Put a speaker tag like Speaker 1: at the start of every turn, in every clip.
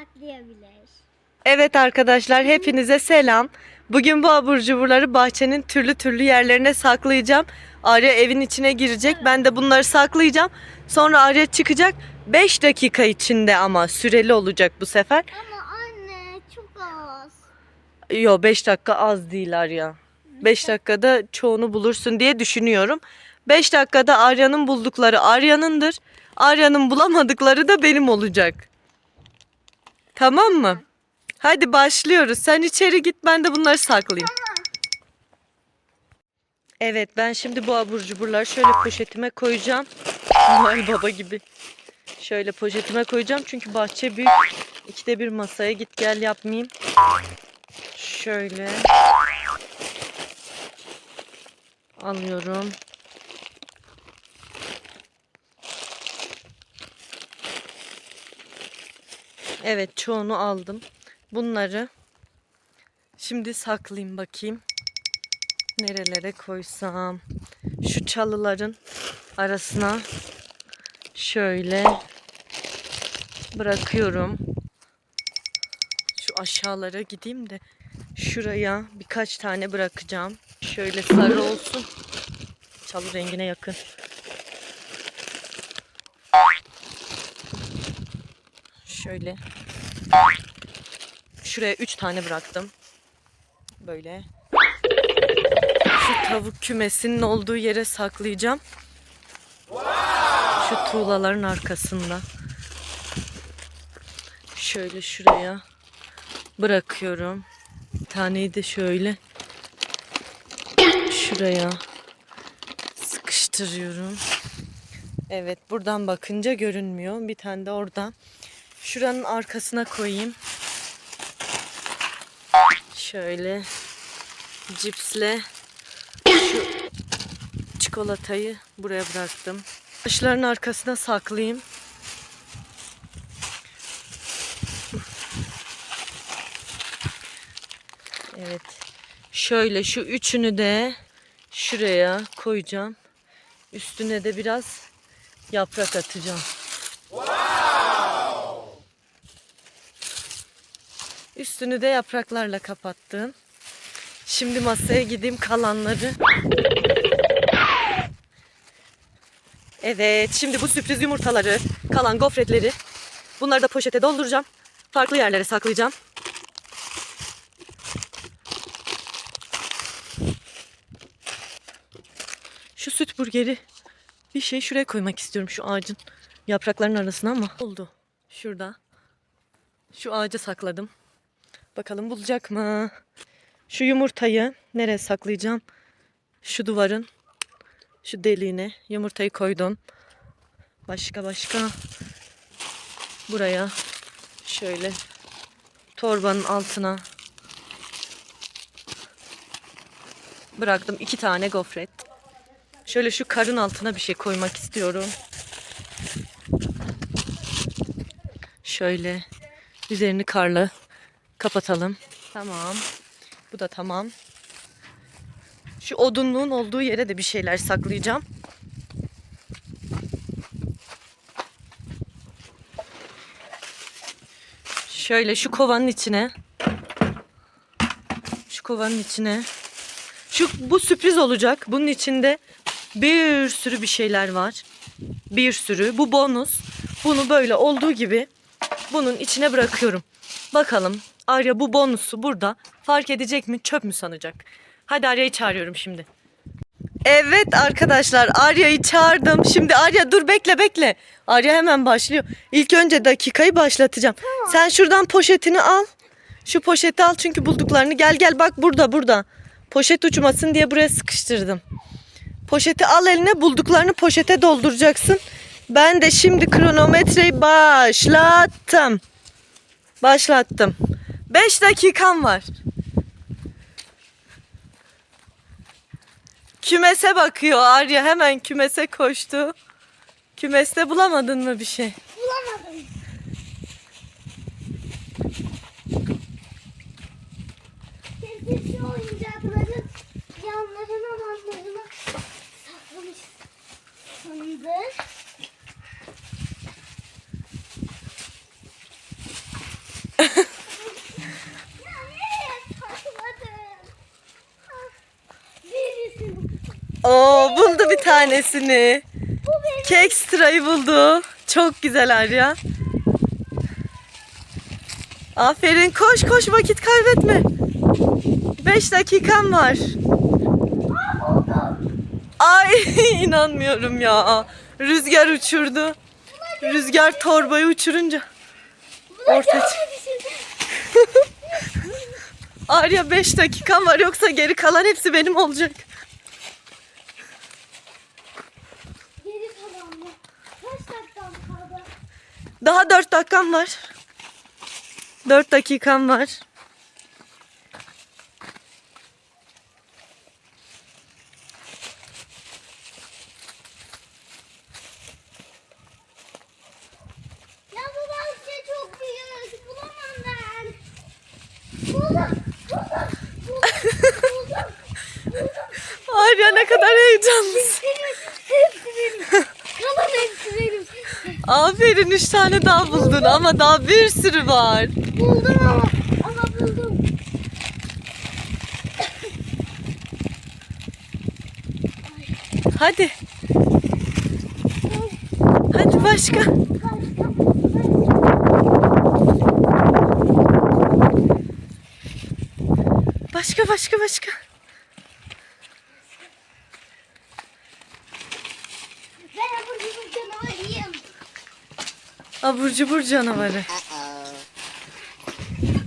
Speaker 1: saklayabilir.
Speaker 2: Evet arkadaşlar hepinize selam. Bugün bu abur cuburları bahçenin türlü türlü yerlerine saklayacağım. Arya evin içine girecek. Ben de bunları saklayacağım. Sonra Arya çıkacak. 5 dakika içinde ama süreli olacak bu sefer.
Speaker 1: Ama anne çok az.
Speaker 2: Yo 5 dakika az değil Arya. 5 dakikada çoğunu bulursun diye düşünüyorum. 5 dakikada Arya'nın buldukları Arya'nındır. Arya'nın bulamadıkları da benim olacak. Tamam mı? Hadi başlıyoruz. Sen içeri git ben de bunları saklayayım. Evet ben şimdi bu abur cuburları şöyle poşetime koyacağım. Noel Baba gibi. Şöyle poşetime koyacağım çünkü bahçe büyük. İkide bir masaya git gel yapmayayım. Şöyle. Alıyorum. Evet çoğunu aldım. Bunları şimdi saklayayım bakayım. Nerelere koysam. Şu çalıların arasına şöyle bırakıyorum. Şu aşağılara gideyim de şuraya birkaç tane bırakacağım. Şöyle sarı olsun. Çalı rengine yakın. Şöyle. Şuraya üç tane bıraktım. Böyle. Şu tavuk kümesinin olduğu yere saklayacağım. Şu tuğlaların arkasında. Şöyle şuraya bırakıyorum. Taneyi de şöyle şuraya sıkıştırıyorum. Evet buradan bakınca görünmüyor. Bir tane de orada. Şuranın arkasına koyayım. Şöyle cipsle şu çikolatayı buraya bıraktım. Taşların arkasına saklayayım. Evet. Şöyle şu üçünü de şuraya koyacağım. Üstüne de biraz yaprak atacağım. Üstünü de yapraklarla kapattım. Şimdi masaya gideyim kalanları. Evet, şimdi bu sürpriz yumurtaları, kalan gofretleri bunları da poşete dolduracağım. Farklı yerlere saklayacağım. Şu süt burgeri bir şey şuraya koymak istiyorum şu ağacın yapraklarının arasına ama oldu. Şurada. Şu ağaca sakladım. Bakalım bulacak mı? Şu yumurtayı nereye saklayacağım? Şu duvarın şu deliğine yumurtayı koydum. Başka başka buraya şöyle torbanın altına bıraktım iki tane gofret. Şöyle şu karın altına bir şey koymak istiyorum. Şöyle üzerini karla kapatalım. Tamam. Bu da tamam. Şu odunluğun olduğu yere de bir şeyler saklayacağım. Şöyle şu kovanın içine. Şu kovanın içine. Şu bu sürpriz olacak. Bunun içinde bir sürü bir şeyler var. Bir sürü. Bu bonus. Bunu böyle olduğu gibi bunun içine bırakıyorum. Bakalım Arya bu bonusu burada fark edecek mi çöp mü sanacak? Hadi Arya'yı çağırıyorum şimdi. Evet arkadaşlar Arya'yı çağırdım. Şimdi Arya dur bekle bekle. Arya hemen başlıyor. İlk önce dakikayı başlatacağım. Sen şuradan poşetini al. Şu poşeti al çünkü bulduklarını. Gel gel bak burada burada. Poşet uçmasın diye buraya sıkıştırdım. Poşeti al eline bulduklarını poşete dolduracaksın. Ben de şimdi kronometreyi başlattım. Başlattım. 5 dakikam var. Kümese bakıyor Arya hemen kümese koştu. Kümeste bulamadın mı bir şey? Oo buldu bir tanesini. Kek sırayı buldu. Çok güzel Arya. Aferin koş koş vakit kaybetme. 5 dakikan var. Ay inanmıyorum ya. Rüzgar uçurdu. Rüzgar torbayı uçurunca. Orta. Arya 5 dakikan var yoksa geri kalan hepsi benim olacak.
Speaker 1: Geri kalan mı? Kaç dakikam kaldı?
Speaker 2: Daha 4 dakikam var. 4 dakikam var.
Speaker 1: Ya bu bahçe çok büyük. Bulamam ben. Buldum. Buldum. Buldum. Buldum.
Speaker 2: Arya ne kadar heyecanlısın.
Speaker 1: Hepsi benim. Kalan hepsi benim.
Speaker 2: Aferin 3 tane daha buldun ama daha bir sürü var.
Speaker 1: Buldum ama. Ama buldum.
Speaker 2: Hadi. Hadi başka. Başka başka başka.
Speaker 1: Ben abur cubur canavarıyım.
Speaker 2: Abur cubur canavarı.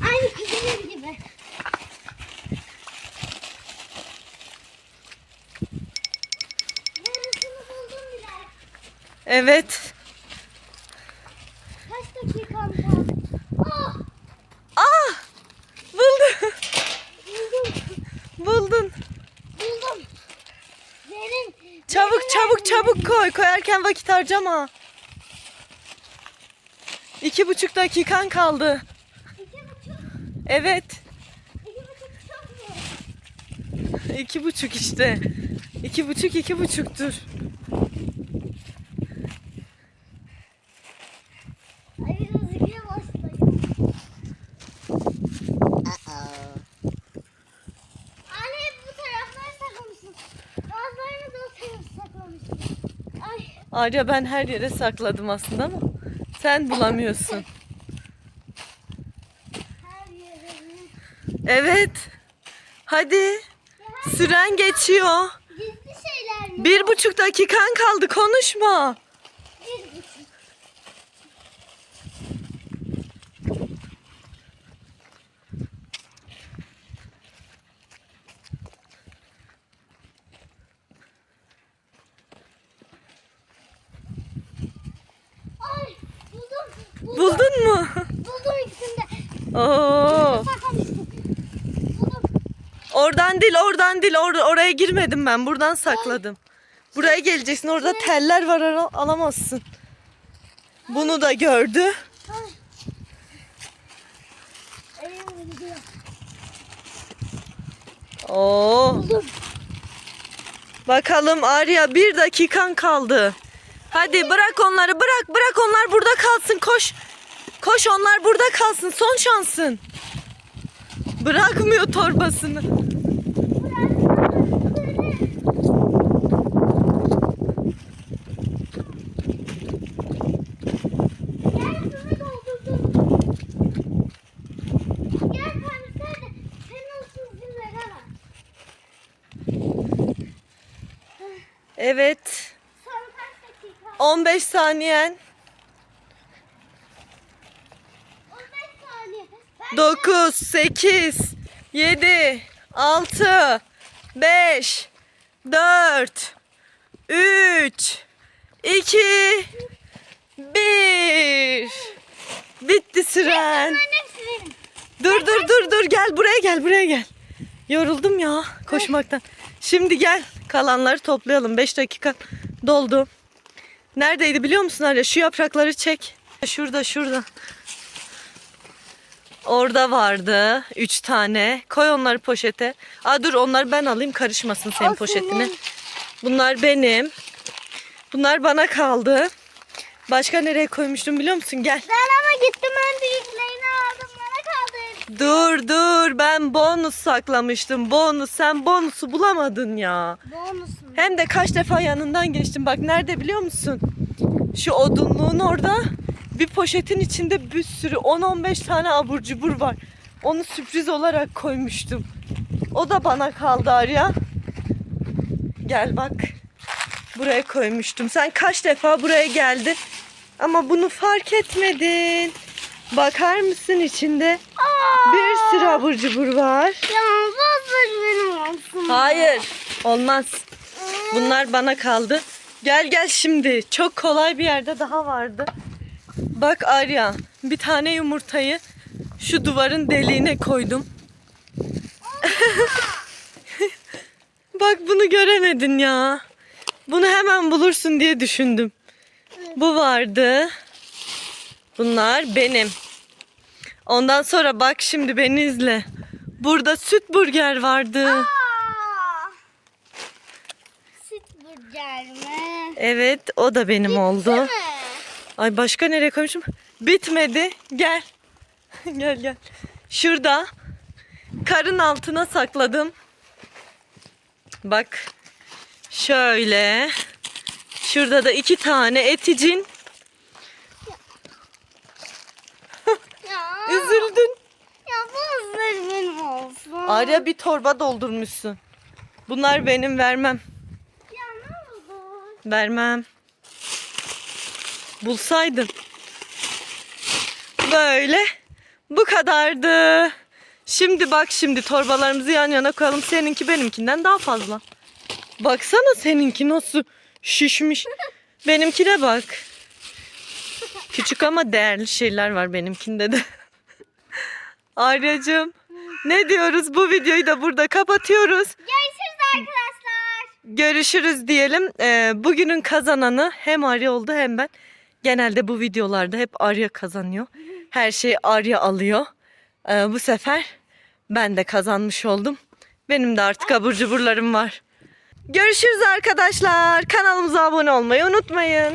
Speaker 1: Aynı kuzenim gibi. Buldum.
Speaker 2: Evet.
Speaker 1: Kaç dakikam kaldı? Ah!
Speaker 2: Ah! Buldun.
Speaker 1: Buldum.
Speaker 2: Buldun.
Speaker 1: Buldum. Benim.
Speaker 2: Çabuk çabuk çabuk koy. Koyarken vakit harcama. İki buçuk dakikan kaldı.
Speaker 1: İki buçuk.
Speaker 2: Evet.
Speaker 1: İki buçuk çok mu?
Speaker 2: İki buçuk işte. İki buçuk iki buçuktur.
Speaker 1: Ay biraz yavaşlayayım. Anne hep bu tarafları saklamışsın. Bazılarını da o tarafı saklamışsın. Ay.
Speaker 2: Arya ben her yere sakladım aslında ama sen bulamıyorsun. Evet. Hadi. Süren geçiyor.
Speaker 1: Gizli şeyler mi?
Speaker 2: Bir buçuk dakikan kaldı konuşma.
Speaker 1: Bir buçuk. Ay buldum. Buldum.
Speaker 2: Buldun mu?
Speaker 1: Buldum ikisini de.
Speaker 2: Oo.
Speaker 1: Saklamıştım. Buldum.
Speaker 2: Oradan değil oradan değil Or- oraya girmedim ben buradan sakladım. Buraya geleceksin orada teller var al- alamazsın. Bunu da gördü. Oo.
Speaker 1: Buldum.
Speaker 2: Bakalım Arya bir dakikan kaldı. Hadi bırak onları bırak bırak onlar burada kalsın koş. Koş onlar burada kalsın son şansın. Bırakmıyor torbasını.
Speaker 1: Gel sana doldurdum. Gel sen sen de senin olsun izin veremem.
Speaker 2: Evet.
Speaker 1: Son kaç dakika?
Speaker 2: 15 saniyen.
Speaker 1: 15 saniye. Ben
Speaker 2: 9, 8, 7, 6, 5, 4, 3, 2, 1. Bitti süren. Dur dur dur dur gel buraya gel buraya gel. Yoruldum ya koşmaktan. Şimdi gel kalanları toplayalım. 5 dakika doldu. Neredeydi biliyor musun Arya? Şu yaprakları çek. Şurada şurada. Orada vardı 3 tane. Koy onları poşete. Aa dur onları ben alayım karışmasın senin
Speaker 1: Al
Speaker 2: poşetine. Bunlar benim. Bunlar bana kaldı. Başka nereye koymuştum biliyor musun? Gel.
Speaker 1: Ben ama gittim en kaldı.
Speaker 2: Dur dur ben bonus saklamıştım. Bonus sen bonusu bulamadın ya.
Speaker 1: Bonusum.
Speaker 2: Hem de kaç defa yanından geçtim. Bak nerede biliyor musun? Şu odunluğun orada bir poşetin içinde bir sürü 10-15 tane abur cubur var. Onu sürpriz olarak koymuştum. O da bana kaldı Arya. Gel bak. Buraya koymuştum. Sen kaç defa buraya geldin ama bunu fark etmedin. Bakar mısın içinde? Bir sürü abur cubur var.
Speaker 1: Ya bazıları benim olsun.
Speaker 2: Hayır. Olmaz. Bunlar bana kaldı. Gel gel şimdi. Çok kolay bir yerde daha vardı. Bak Arya, bir tane yumurtayı şu duvarın deliğine koydum. Bak bunu göremedin ya. Bunu hemen bulursun diye düşündüm. Bu vardı. Bunlar benim. Ondan sonra bak şimdi beni izle. Burada süt burger vardı.
Speaker 1: Aa! Süt burger mi?
Speaker 2: Evet o da benim oldu.
Speaker 1: Değil mi?
Speaker 2: Ay başka nereye koymuşum? Bitmedi. Gel. gel gel. Şurada karın altına sakladım. Bak. Şöyle. Şurada da iki tane eticin.
Speaker 1: Ya.
Speaker 2: Üzüldün.
Speaker 1: Ya bazıları benim olsun.
Speaker 2: Arya bir torba doldurmuşsun. Bunlar benim vermem.
Speaker 1: Ya ne oldu?
Speaker 2: Vermem. Bulsaydın. Böyle. Bu kadardı. Şimdi bak şimdi torbalarımızı yan yana koyalım. Seninki benimkinden daha fazla. Baksana seninki nasıl şişmiş. Benimkine bak. Küçük ama değerli şeyler var benimkinde de. Aryacığım ne diyoruz? Bu videoyu da burada kapatıyoruz.
Speaker 1: Görüşürüz arkadaşlar.
Speaker 2: Görüşürüz diyelim. Ee, bugünün kazananı hem Arya oldu hem ben. Genelde bu videolarda hep Arya kazanıyor. Her şeyi Arya alıyor. Ee, bu sefer ben de kazanmış oldum. Benim de artık abur cuburlarım var. Görüşürüz arkadaşlar. Kanalımıza abone olmayı unutmayın.